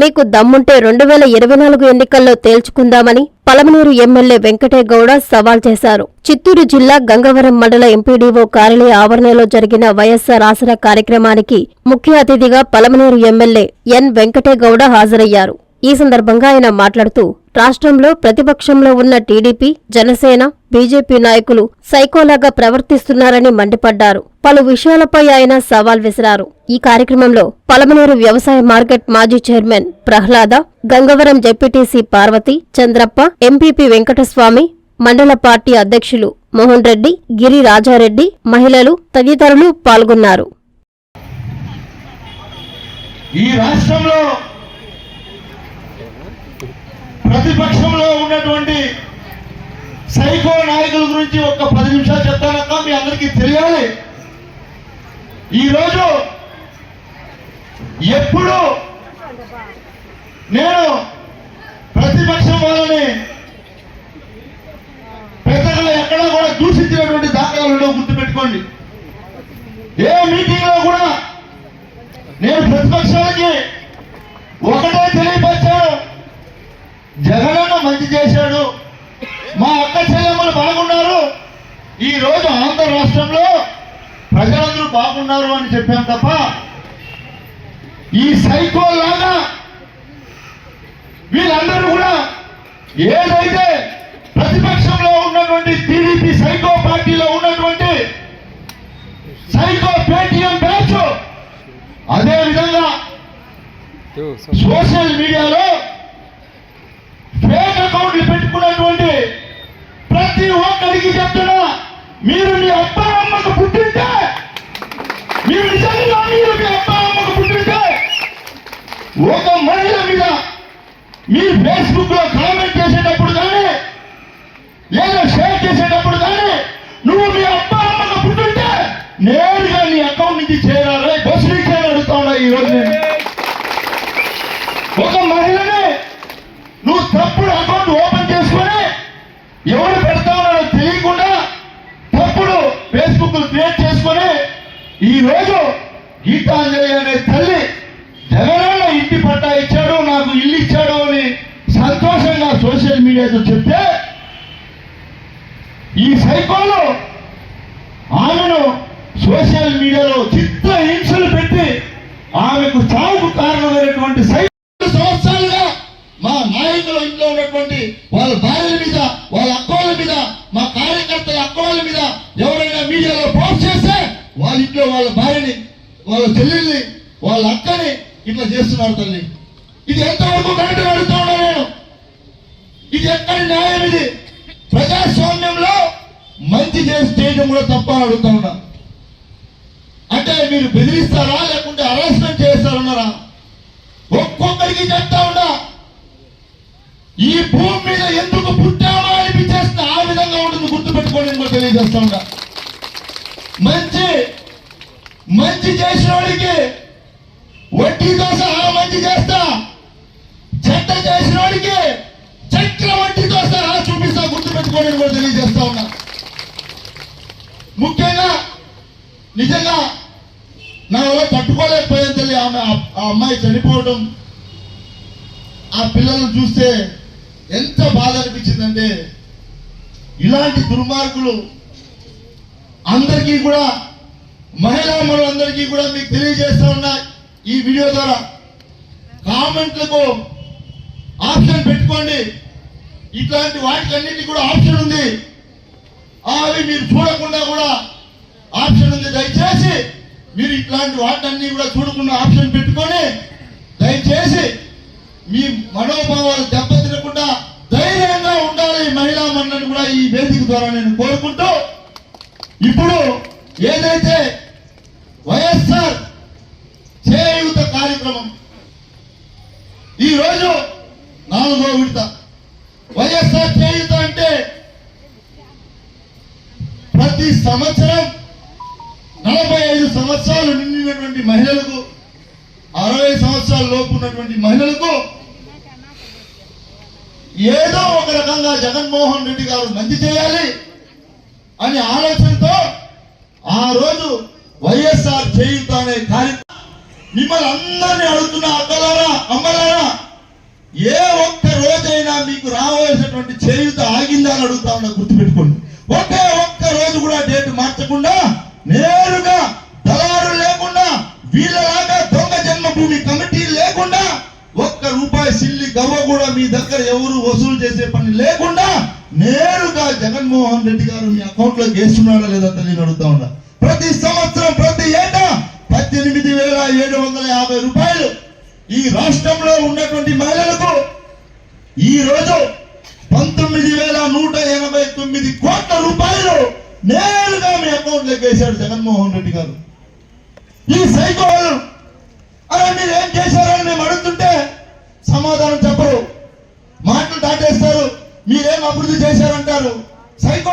మీకు దమ్ముంటే రెండు వేల ఇరవై నాలుగు ఎన్నికల్లో తేల్చుకుందామని పలమనేరు ఎమ్మెల్యే వెంకటేగౌడ సవాల్ చేశారు. చిత్తూరు జిల్లా గంగవరం మండల ఎంపీడీఓ కార్యాలయ ఆవరణలో జరిగిన వైఎస్సార్ ఆసరా కార్యక్రమానికి ముఖ్య అతిథిగా పలమనేరు ఎమ్మెల్యే ఎన్ వెంకటేగౌడ హాజరయ్యారు. ఈ సందర్భంగా ఆయన మాట్లాడుతూ రాష్ట్రంలో ప్రతిపక్షంలో ఉన్న టీడీపీ జనసేన బీజేపీ నాయకులు సైకోలాగా ప్రవర్తిస్తున్నారని మండిపడ్డారు. పలు విషయాలపై ఆయన సవాల్ విసిరారు. ఈ కార్యక్రమంలో పలమనేరు వ్యవసాయ మార్కెట్ మాజీ chairman Prahlada Gangavaram ZPTC Parvathi Chandrappa MPP Venkataswamy మండల పార్టీ అధ్యక్షులు మోహన్ రెడ్డి గిరి రాజారెడ్డి మహిళలు తదితరులు పాల్గొన్నారు. ఈ రాష్ట్రంలో ప్రతిపక్షంలో ఉన్నటువంటి సైకో నాయకుల గురించి ఒక పది నిమిషాలు చెప్తానక్క మీ అందరికీ తెలియాలి. ఈరోజు ఎప్పుడు నేను ప్రతిపక్షం వాళ్ళని పెద్దగా ఎక్కడా కూడా దూషించినటువంటి దాఖలాలు గుర్తుపెట్టుకోండి. ఏ మీటింగ్లో కూడా నేను ప్రతిపక్షానికి ఒకటే తెలియపరిచి జగనన్న మంచి చేశాడు. మా అక్క చెల్లెమ్మలు బాగున్నారు. ఈ రోజు ఆంధ్ర రాష్ట్రంలో ప్రజలందరూ బాగున్నారు అని చెప్పాం తప్ప ఈ సైకో లాగా వీళ్ళందరూ కూడా ఏదైతే ప్రతిపక్షంలో ఉన్నటువంటి టీడీపీ సైకో పార్టీలో ఉన్నటువంటి సైకో పేటిఎం బ్యాచ్ అదే విధంగా సోషల్ మీడియాలో మీరు మీ అబ్బా అమ్మకు పుట్టింటే మీరు నిజంగా మీరు మీ అబ్బా అమ్మకు పుట్టింటే ఒక మహిళ మీద మీరు ఫేస్బుక్లో కామెంట్ చేసేటప్పుడు కానీ లేదా షేర్ చేసేటప్పుడు కానీ నువ్వు మీ అబ్బా అమ్మకు పుట్టింటే నేరుగా నీ అకౌంట్ నుంచి చేరాలి బస్సు నుంచి అడుగుతా ఉన్నా ఈ రోజు నేను ఒక మహిళని నువ్వు తప్పుడు అకౌంట్ ఓపెన్ చేసుకొని ఎవరు పెడతావో తెలియకుండా తప్పుడు గ్రూపులు క్రియేట్ చేసుకొని ఈ రోజు గీతాంజలి అనే తల్లి జగనన్న ఇంటి పట్టా ఇచ్చాడు నాకు ఇల్లు ఇచ్చాడు అని సంతోషంగా సోషల్ మీడియాతో చెప్తే ఈ సైకోలో ఆమెను సోషల్ మీడియాలో చిత్ర హింసలు పెట్టి ఆమెకు చావుకు కారణమైనటువంటి సైకో సంవత్సరాలుగా మా నాయకుల ఇంట్లో ఉన్నటువంటి వాళ్ళ భార్యల మీద వాళ్ళ అక్కల మీద మా కార్యకర్తల అక్కల మీద ఎవరైనా మీడియాలో పోస్ట్ చేస్తే వాళ్ళ ఇంట్లో వాళ్ళ భార్యని వాళ్ళ చెల్లెల్ని వాళ్ళ అక్కని ఇట్లా చేస్తున్నారు తల్లి. ఇది ఎంతవరకు కరెక్ట్ అడుగుతా ఉన్నా నేను? ఇది ఎక్కడి న్యాయం ఇది? ప్రజాస్వామ్యంలో మంచి చేసి చేయడం కూడా తప్ప అడుగుతా ఉన్నా. అంటే మీరు బెదిరిస్తారా లేకుంటే హరాస్మెంట్ చేస్తారన్నారా ఒక్కొక్కరికి చెప్తా ఉన్నా. ఈ భూమి మీద ఎందుకు పుట్టామా అనిపించేస్తే ఆ విధంగా ఉంటుంది గుర్తుపెట్టుకోండి కూడా తెలియజేస్తా ఉన్నా. మంచి మంచి చేసిన వాడికి వడ్డీతో సహా మంచి చేస్తా. చెడ్డ చేసిన వాడికి చక్రవడ్డీతో సహా చూపిస్తా. గుర్తుపెట్టుకోండి నేను కూడా తెలియజేస్తా ఉన్నా. ముఖ్యంగా నిజంగా నా వల్ల పట్టుకోలేకపోయాను తెలియ ఆమె ఆ- ఆ అమ్మాయి చనిపోవడం ఆ పిల్లలను చూస్తే ఎంత బాధ అనిపించిందంటే ఇలాంటి దుర్మార్గులు అందరికీ కూడా మహిళా మనులందరికీ కూడా మీకు తెలియజేస్తా ఉన్నా ఈ వీడియో ద్వారా. కామెంట్లకు ఆప్షన్ పెట్టుకోండి. ఇట్లాంటి వాటికన్నిటికీ కూడా ఆప్షన్ ఉంది. అవి మీరు చూడకుండా కూడా ఆప్షన్ ఉంది. దయచేసి మీరు ఇట్లాంటి వాటన్నీ కూడా చూడకుండా ఆప్షన్ పెట్టుకొని దయచేసి మీ మనోభావాలు దెబ్బతినకుండా ధైర్యంగా ఉండాలి మహిళా మన్నని కూడా ఈ వేదిక ద్వారా నేను కోరుకుంటూ. ఇప్పుడు ఏదైతే వైఎస్ఆర్ చేయూత కార్యక్రమం. ఈ రోజు నాలుగో విడత. వైఎస్ఆర్ చేయూత అంటే ప్రతి సంవత్సరం నలభై ఐదు సంవత్సరాలు నిండినటువంటి మహిళలకు అరవై సంవత్సరాల లోపు ఉన్నటువంటి మహిళలకు ఏదో ఒక రకంగా జగన్మోహన్ రెడ్డి గారు మంచి చేయాలి అనే ఆలోచనతో ఆ రోజు వైఎస్ఆర్ చేయుత అనే కార్యక్రమం. మిమ్మల్ని అందరినీ అడుగుతున్నా అక్కలారా అమ్మలారా ఏ ఒక్క రోజైనా మీకు రావాల్సినటువంటి చేయుత ఆగిందా అని అడుగుతా ఉన్నా గుర్తుపెట్టుకోండి. ఒకే ఒక్క రోజు కూడా డేట్ మార్చకుండా నేరుగా దళారు లేకుండా వీళ్ళలాగా దొంగ జన్మభూమి కమిటీ లేకుండా ఒక్క రూపాయి సిల్లి గవ్వ కూడా మీ దగ్గర ఎవరు వసూలు చేసే పని లేకుండా నేరుగా జగన్మోహన్ రెడ్డి గారు మీ అకౌంట్లో వేస్తున్నాడా లేదా తల్లిని అడుగుతా ఉన్నా. ప్రతి సంవత్సరం ప్రతి ఏటా పద్దెనిమిది వేల ఏడు వందల యాభై రూపాయలు ఈ రాష్ట్రంలో ఉన్నటువంటి మహిళలకు ఈ రోజు పంతొమ్మిది వేల నూట ఎనభై తొమ్మిది కోట్ల రూపాయలు నేరుగా మీ అకౌంట్లోకి వేశాడు జగన్మోహన్ రెడ్డి గారు. ఈ సైకో అరే మీరు ఏం చేశారని మేము అడుగుతుంటే సమాధానం చెప్పరు. మాటలు దాటేస్తారు. మీరేం అభివృద్ధి చేశారంటారు? సైకో